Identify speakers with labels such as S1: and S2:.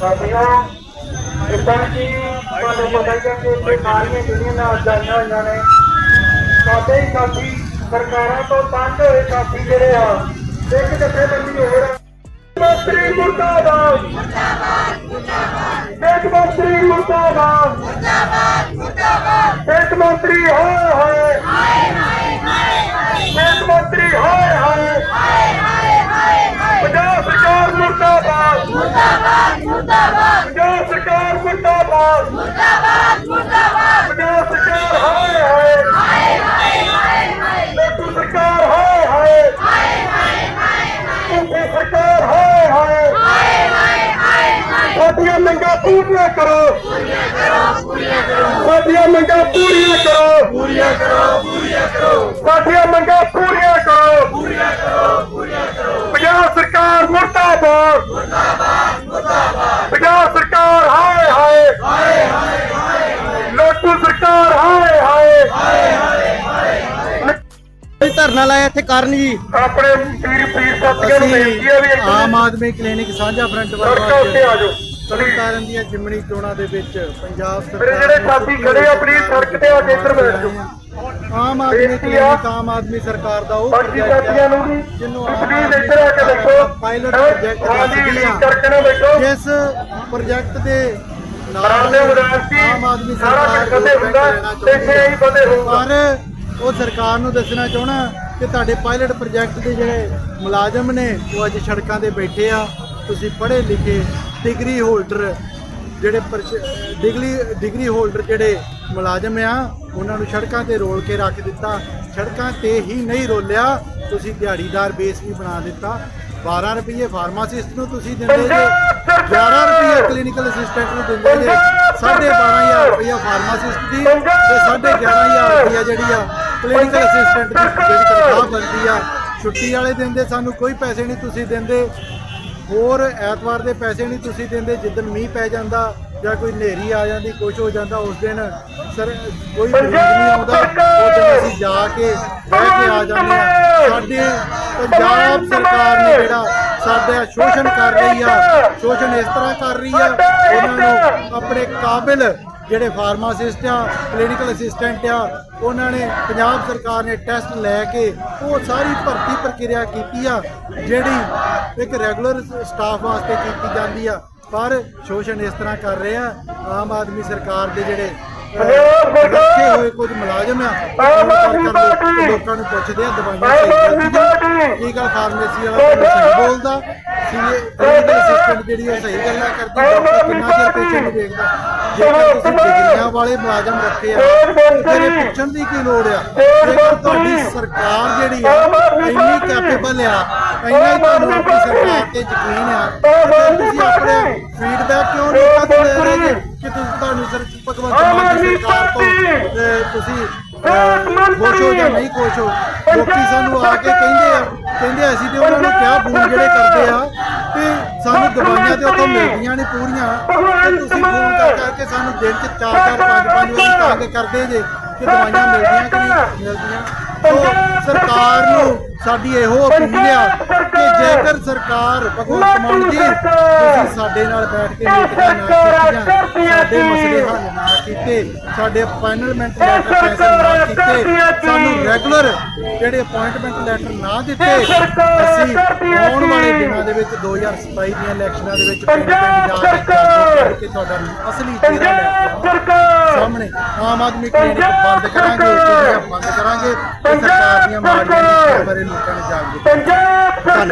S1: ਸਾਥੀਓ ਇਦਾਂ ਕਿ ਤੁਹਾਨੂੰ ਪਤਾ ਹੀ ਹੈ ਕਿ ਬਿਮਾਰੀਆਂ ਜਿਹੜੀਆਂ ਨਾ ਆਈਆਂ ਹੋਈਆਂ ਨੇ, ਸਾਡੇ ਹੀ ਸਾਥੀ ਸਰਕਾਰਾਂ ਤੋਂ ਤੰਗ ਹੋਏ ਸਾਥੀ ਜਿਹੜੇ ਆ, ਇੱਕ ਜਥੇਬੰਦੀ ਹੋਰ ਆ। ਮੰਤਰੀ ਮੁਰਦਾਬਾਦ। ਇੱਕ ਮੰਤਰੀ ਮੁਰਦਾਬਾਦ। ਇੱਕ ਮੰਤਰੀ ਹਾਏ ਹਾਏ ਇੱਕ ਮੰਤਰੀ ਹਾਏ ਹਾਏ ਪੰਜਾਬ ਸਰਕਾਰ ਮੁਰਦਾਬਾਦ ਪੰਜਾਬ ਸਰਕਾਰ ਮੁਰਦਾਬਾਦ ਪੰਜਾਬ ਸਰਕਾਰ ਹਾਏ ਹਾਏ। ਲੱਟੂ ਸਰਕਾਰ ਹਾਏ ਹਾਏ। ਕੁੰਭੀ ਸਰਕਾਰ ਹਾਏ ਹਾਏ। ਸਾਡੀਆਂ ਮੰਗਾਂ ਪੂਰੀਆਂ ਕਰੋ। ਸਾਡੀਆਂ ਮੰਗਾਂ ਪੂਰੀਆਂ ਕਰੋ। ਪੂਰੀਆਂ ਕਰੋ ਪੂਰੀਆਂ ਕਰੋ। ਸਾਡੀਆਂ ਮੰਗਾਂ ਪੂਰੀਆਂ ਕਰੋ ਪੂਰੀਆਂ ਕਰੋ ਪੂਰੀਆਂ ਕਰੋ ਪੰਜਾਬ ਸਰਕਾਰ ਮੁਰਦਾਬਾਦ ਮੁਰਦਾਬਾਦ ਮੁਰਦਾਬਾਦ ਪੰਜਾਬ ਸਰਕਾਰ ਹਾਏ ਹਾਏ ਹਾਏ ਹਾਏ ਲੋਟੂ ਸਰਕਾਰ ਹਾਏ ਹਾਏ
S2: ਇਹ ਧਰਨਾ ਲਾਇਆ ਇੱਥੇ ਕਰਨ ਜੀ।
S1: ਆਪਣੇ ਪੀਰ ਪੀਰ ਸਾਥੀਆਂ ਨੂੰ ਬੇਨਤੀ ਹੈ ਵੀ
S2: ਅਸੀਂ ਆਮ ਆਦਮੀ ਕਲੀਨਿਕ ਸਾਂਝਾ ਫਰੰਟ
S1: ਸੜਕਾਂ ਉੱਤੇ ਆ ਜਾਓ।
S2: ਤਰਨਤਾਰਨ ਦੀਆਂ ਜਿਮਣੀ ਚੋਣਾਂ ਦੇ ਵਿੱਚ ਪੰਜਾਬ
S1: ਮੇਰੇ
S2: ਸਰਕਾਰ
S1: ਜਿਹੜੇ
S2: ਨੇ
S1: ਸਾਥੀ ਖੜੇ ਆ, ਆਪਣੀ ਸੜਕ ਤੇ ਆ ਕੇ ਇੱਧਰ ਬੈਠ ਜਾਓ।
S2: ਆਮ ਆਦਮੀ
S1: ਆ।
S2: ਕਲੀਨਿਕ ਆਮ ਆਦਮੀ ਸਰਕਾਰ ਦਾ ਉਹ
S1: ਬਾਕੀ ਸਾਥੀਆਂ ਨੂੰ ਵੀ
S2: ਜਿਹਨੂੰ
S1: ਪਲੀਜ਼ ਇੱਧਰ ਆ ਕੇ ਦੇਖੋ
S2: ਦਾ ਪਾਇਲਟ ਪ੍ਰੋਜੈਕਟ ਆ
S1: ਨਾ ਬੈਠੋ।
S2: ਜਿਸ ਪ੍ਰੋਜੈਕਟ ਦੇ
S1: ਨਾਲ ਦੇ ਵਿਦਿਆਰਥੀ
S2: ਆਮ ਆਦਮੀ
S1: ਸਾਰਾ ਬੰਦੇ ਹੁੰਦਾ ਤੇ ਇੱਥੇ ਹੀ ਬੰਦੇ ਹੋਊਗਾ।
S2: ਪਰ ਉਹ ਸਰਕਾਰ ਨੂੰ ਦੱਸਣਾ ਚਾਹਣਾ ਕਿ ਤੁਹਾਡੇ ਪਾਇਲਟ ਪ੍ਰੋਜੈਕਟ ਦੇ ਜਿਹੜੇ ਮੁਲਾਜ਼ਮ ਨੇ ਉਹ ਅੱਜ ਸੜਕਾਂ ਤੇ ਬੈਠੇ ਆ। ਤੁਸੀਂ ਪੜ੍ਹੇ ਲਿਖੇ ਡਿਗਰੀ ਹੋਲਡਰ ਜਿਹੜੇ ਡਿਗਰੀ ਡਿਗਰੀ ਹੋਲਡਰ ਜਿਹੜੇ ਮੁਲਾਜ਼ਮ ਆ ਉਹਨਾਂ ਨੂੰ ਸੜਕਾਂ ਤੇ ਰੋਲ ਕੇ ਰੱਖ ਦਿੱਤਾ। ਸੜਕਾਂ ਤੇ ਹੀ ਨਹੀਂ ਰੋਲਿਆ ਤੁਸੀਂ ਦਿਹਾੜੀਦਾਰ ਬੇਸ ਵੀ ਬਣਾ ਦਿੱਤਾ। 12 ਰੁਪਏ ਫਾਰਮਾਸਿਸਟ ਨੂੰ ਤੁਸੀਂ ਦਿੰਦੇ ਜੇ 11 ਰੁਪਏ ਕਲੀਨਿਕਲ ਅਸਿਸਟੈਂਟ ਨੂੰ ਦਿੰਦੇ ਜੇ। 12500 ਰੁਪਏ ਫਾਰਮਾਸਿਸਟ ਦੀ ਤੇ 11500 ਰੁਪਏ ਜਿਹੜੀ ਆ ਕਲੀਨਿਕਲ ਅਸਿਸਟੈਂਟ ਦੀ ਜਿਹੜੀ ਤਨਖਾਹ ਬਣਦੀ ਆ ਛੁੱਟੀ ਵਾਲੇ ਦਿਨ ਦੇ ਸਾਨੂੰ ਕੋਈ ਪੈਸੇ ਨਹੀਂ ਤੁਸੀਂ ਦਿੰਦੇ। ਹੋਰ ਐਤਵਾਰ ਦੇ ਪੈਸੇ ਨਹੀਂ ਤੁਸੀਂ ਦਿੰਦੇ ਜਿੱਦਣ ਮੀਂਹ ਪੈ ਜਾਂਦਾ ਜਾਂ ਕੋਈ ਹਨੇਰੀ ਆ ਜਾਂਦੀ ਕੁਝ ਹੋ ਜਾਂਦਾ ਉਸ ਦਿਨ ਸਰ ਕੋਈ ਨਹੀਂ ਆਉਂਦਾ ਉਹ ਦਿਨ ਅਸੀਂ ਜਾ ਕੇ ਰਹਿ ਕੇ ਆ ਜਾਂਦੇ ਆ ਸਾਡੇ ਪੰਜਾਬ ਸਰਕਾਰ ਨੇ ਜਿਹੜਾ ਸਾਡਾ ਸ਼ੋਸ਼ਣ ਕਰ ਰਹੀ ਆ ਸ਼ੋਸ਼ਣ ਇਸ ਤਰ੍ਹਾਂ ਕਰ ਰਹੀ ਆ ਉਹਨਾਂ ਨੂੰ ਆਪਣੇ ਕਾਬਿਲ ਜਿਹੜੇ ਫਾਰਮਾਸਿਸਟ ਆ ਕਲੀਨਿਕਲ ਅਸਿਸਟੈਂਟ ਆ ਉਹਨਾਂ ਨੇ ਪੰਜਾਬ ਸਰਕਾਰ ਨੇ ਟੈਸਟ ਲੈ ਕੇ ਉਹ ਸਾਰੀ ਭਰਤੀ ਪ੍ਰਕਿਰਿਆ ਕੀਤੀ ਆ ਜਿਹੜੀ ਇੱਕ ਰੈਗੂਲਰ ਸਟਾਫ ਵਾਸਤੇ ਕੀਤੀ ਜਾਂਦੀ ਆ। ਪਰ ਸ਼ੋਸ਼ਣ ਇਸ ਤਰ੍ਹਾਂ ਕਰ ਰਹੇ ਆ ਆਮ ਆਦਮੀ ਸਰਕਾਰ ਦੇ ਜਿਹੜੇ ਰੱਖੇ ਹੋਏ ਕੁਝ ਮੁਲਾਜ਼ਮ ਆ ਲੋਕਾਂ ਨੂੰ ਪੁੱਛਦੇ ਆ ਦਵਾਈਆਂ ਸਹੀ ਕਰਦੀਆਂ ਕੀ ਗੱਲ ਫਾਰਮੇਸੀ ਵਾਲਾ ਬੋਲਦਾ। ਸੀ ਕਲੀਨਿਕਲ ਅਸਿਸਟੈਂਟ ਜਿਹੜੀ ਉਹ ਸਹੀ ਗੱਲਾਂ ਕਰਦੀ ਡਾਕਟਰ ਕਿੰਨਾ ਚਿਰ ਪੇਸ਼ੈਂਟ ਨੂੰ ਦੇਖਦਾ। ਜੇਕਰ ਤੁਸੀਂ ਡਿਗਰੀਆਂ ਵਾਲੇ ਮੁਲਾਜ਼ਮ ਰੱਖੇ ਆ ਇਹ ਪੁੱਛਣ ਦੀ ਕੀ ਲੋੜ ਆ? ਜੇਕਰ ਤੁਹਾਡੀ ਸਰਕਾਰ ਜਿਹੜੀ ਆ ਇੰਨੀ ਕੈਪੇਬਲ ਆ ਇੰਨਾ ਹੀ ਤੁਹਾਨੂੰ ਆਪਣੀ ਸਰਕਾਰ ਤੇ ਯਕੀਨ ਆ ਤੁਸੀਂ ਆਪਣੇ ਫੀਡਬੈਕ ਕਿਉਂ ਤੋਂ ਲੈ ਰਹੇ ਕਿ ਤੁਹਾਨੂੰ ਸਰ ਭਗਵੰਤ ਮਾਨ ਦੀ ਸਰਕਾਰ ਤੋਂ ਤੁਸੀਂ ਖੁਸ਼ ਹੋ ਜਾਂ ਨਹੀਂ ਖੁਸ਼ ਹੋ ਲੋਕੀ ਸਾਨੂੰ ਆ ਕੇ ਕਹਿੰਦੇ ਆ ਕਹਿੰਦੇ ਅਸੀਂ ਤੇ ਉਹਨਾਂ ਨੂੰ ਕਿਹਾ ਫੋਨ ਜਿਹੜੇ ਕਰਦੇ ਆ ਕਿ ਸਾਨੂੰ ਦਵਾਈਆਂ ਤੇ ਉੱਥੋਂ ਮਿਲਦੀਆਂ ਨਹੀਂ ਪੂਰੀਆਂ। ਤੇ ਤੁਸੀਂ ਫੋਨ ਕਰ ਕਰਕੇ ਸਾਨੂੰ ਦਿਨ ਚ 4 4 5 5 ਵਾਰੀ ਤੰਗ ਕਰਦੇ ਜੇ ਕਿ ਦਵਾਈਆਂ ਮਿਲਦੀਆਂ ਕਿ ਨਹੀਂ? ਮਿਲਦੀਆਂ। ਸੋ ਸਰਕਾਰ ਨੂੰ ਸਾਡੀ ਇਹੋ ਅਪੀਲ ਆ ਕਿ ਜੇਕਰ ਸਰਕਾਰ ਭਗਵੰਤ ਮਾਨ ਜੀ ਤੁਸੀਂ ਸਾਡੇ ਨਾਲ ਬੈਠ ਕੇ ਮੀਟਿੰਗਾਂ ਨਾ ਕੀਤੀਆਂ ਸਾਡੇ ਮਸਲੇ ਹੱਲ ਨਾ ਕੀਤੇ ਸਾਡੇ ਅਪਾਇੰਟਮੈਂਟ ਲੈਟਰ ਕੈਂਸਲ ਨਾ ਕੀਤੇ ਸਾਨੂੰ ਰੈਗੂਲਰ ਜਿਹੜੇ ਅਪਾਇੰਟਮੈਂਟ ਲੈਟਰ ਨਾ ਦਿੱਤੇ ਅਸੀਂ ਆਉਣ ਵਾਲੇ ਦਿਨਾਂ ਦੇ ਵਿੱਚ 2027 ਦੀਆਂ ਇਲੈਕਸ਼ਨਾਂ ਦੇ ਵਿੱਚ ਕੇ ਕਰਕੇ ਤੁਹਾਡਾ ਅਸਲੀ ਚਿਹਰਾ। ਸਾਹਮਣੇ ਆਮ ਆਦਮੀ ਕਲੀਨਿਕ ਬੰਦ ਕਰਾਂਗੇ ਬੰਦ ਕਰਾਂਗੇ ਸਰਕਾਰ ਦੀਆਂ ਮਾੜੀਆਂ ਨੀਤੀਆਂ ਬਾਰੇ ਲੋਕਾਂ ਨੂੰ
S1: ਪੰਜਾਬ
S2: ਧੰਨਵਾਦ।